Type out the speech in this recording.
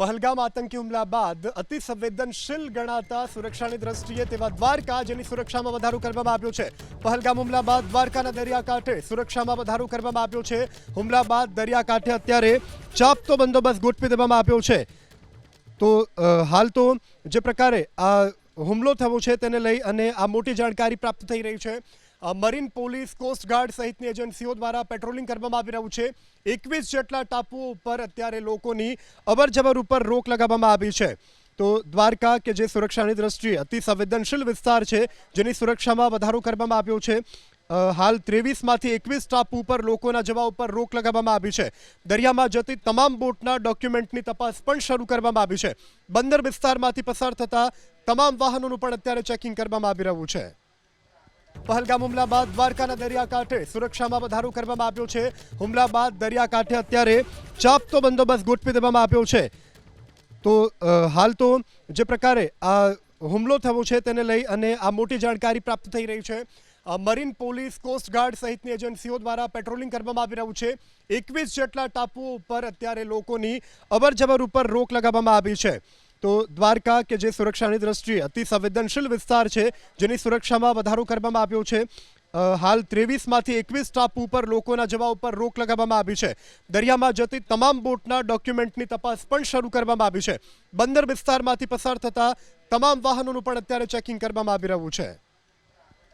પહલગામ આતંકી હુમલા બાદ અતિ સંવેદનશીલ ગણાતા સુરક્ષાની દ્રષ્ટિએ તેવા દ્વારકા જેની સુરક્ષામાં વધારો કરવામાં આવ્યો છે પહલગામ હુમલા બાદ દ્વારકાના દરિયાકાંઠે સુરક્ષામાં વધારો કરવામાં આવ્યો છે હુમલા બાદ દરિયાકાંઠે અત્યારે ચાપતો બંદોબસ્ત ગોઠવી દેવામાં આવ્યો છે તો હાલ તો જે પ્રકારે આ હુમલો થયો છે તેને લઈ અને આ મોટી જાણકારી પ્રાપ્ત થઈ રહી છે મરીન પોલીસ કોસ્ટગાર્ડ સહિતની એજન્સીઓ દ્વારા પેટ્રોલિંગ કરવામાં આવી રહ્યું છે. એકવીસ જેટલા ટાપુઓ ઉપર અત્યારે લોકોની અવરજવર ઉપર રોક લગાવવામાં આવી છે. તો દ્વારકા કે જે સુરક્ષાની દ્રષ્ટિએ અતિ સંવેદનશીલ વિસ્તાર છે, જેની સુરક્ષામાં વધારો કરવામાં આવ્યો છે. હાલ ત્રેવીસમાંથી એકવીસ ટાપુ ઉપર લોકોના જવા ઉપર રોક લગાવવામાં આવી છે. દરિયામાં જતી તમામ બોટના ડોક્યુમેન્ટની તપાસ પણ શરૂ કરવામાં આવી છે. બંદર વિસ્તારમાંથી પસાર થતા તમામ વાહનોનું પણ અત્યારે ચેકિંગ કરવામાં આવી રહ્યું છે. પહલગામ હુમલા બાદ દ્વારકાના દરિયાકાંઠે સુરક્ષામાં વધારો કરવામાં આવ્યો છે. હુમલા બાદ દરિયાકાંઠે અત્યારે ચાપતો બંદોબસ્ત ગોઠવી દેવામાં આવ્યો છે. તો હાલ તો જે પ્રકારે આ હુમલો થયો છે તેને લઈ અને આ મોટી જાણકારી પ્રાપ્ત થઈ રહી છે. મરીન પોલીસ કોસ્ટગાર્ડ સહિતની એજન્સીઓ દ્વારા પેટ્રોલિંગ કરવામાં આવી રહ્યું છે. એકવીસ જેટલા ટાપુઓ ઉપર અત્યારે લોકોની અવરજવર ઉપર રોક લગાવવામાં આવી છે. તો દ્વારકા કે જે સુરક્ષાની દ્રષ્ટિએ અતિ સંવેદનશીલ વિસ્તાર છે, જેની સુરક્ષામાં વધારો કરવામાં આવ્યો છે. હાલ ત્રેવીસમાંથી એકવીસ ટાપુ ઉપર લોકોના જવા ઉપર રોક લગાવવામાં આવી છે. દરિયામાં જતી તમામ બોટના ડોક્યુમેન્ટની તપાસ પણ શરૂ કરવામાં આવી છે. બંદર વિસ્તારમાંથી પસાર થતા તમામ વાહનોનું પણ અત્યારે ચેકિંગ કરવામાં આવી રહ્યું છે.